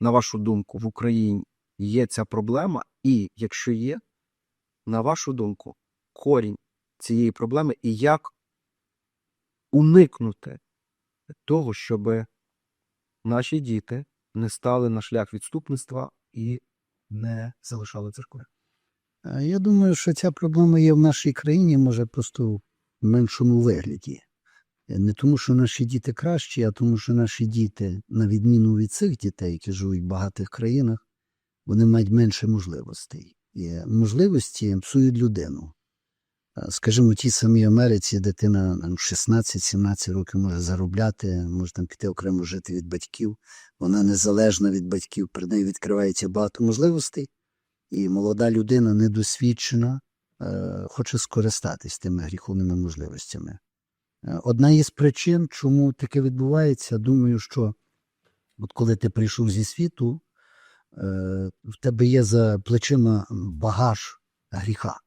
на вашу думку, в Україні є ця проблема, і якщо є, на вашу думку, корінь цієї проблеми і як уникнути того, щоб наші діти не стали на шлях відступництва і не залишали церкви. Я думаю, що ця проблема є в нашій країні, може, просто в меншому вигляді. Не тому, що наші діти кращі, а тому, що наші діти, на відміну від цих дітей, які живуть в багатих країнах, вони мають менше можливостей. І можливості псують людину. Скажімо, в тій самій Америці дитина 16-17 років може заробляти, може там піти окремо жити від батьків. Вона незалежна від батьків, перед нею відкривається багато можливостей і молода людина недосвідчена е, хоче скористатись тими гріховними можливостями. Е, Одна із причин, чому таке відбувається, думаю, що от коли ти прийшов зі світу, е, в тебе є за плечима багаж гріха.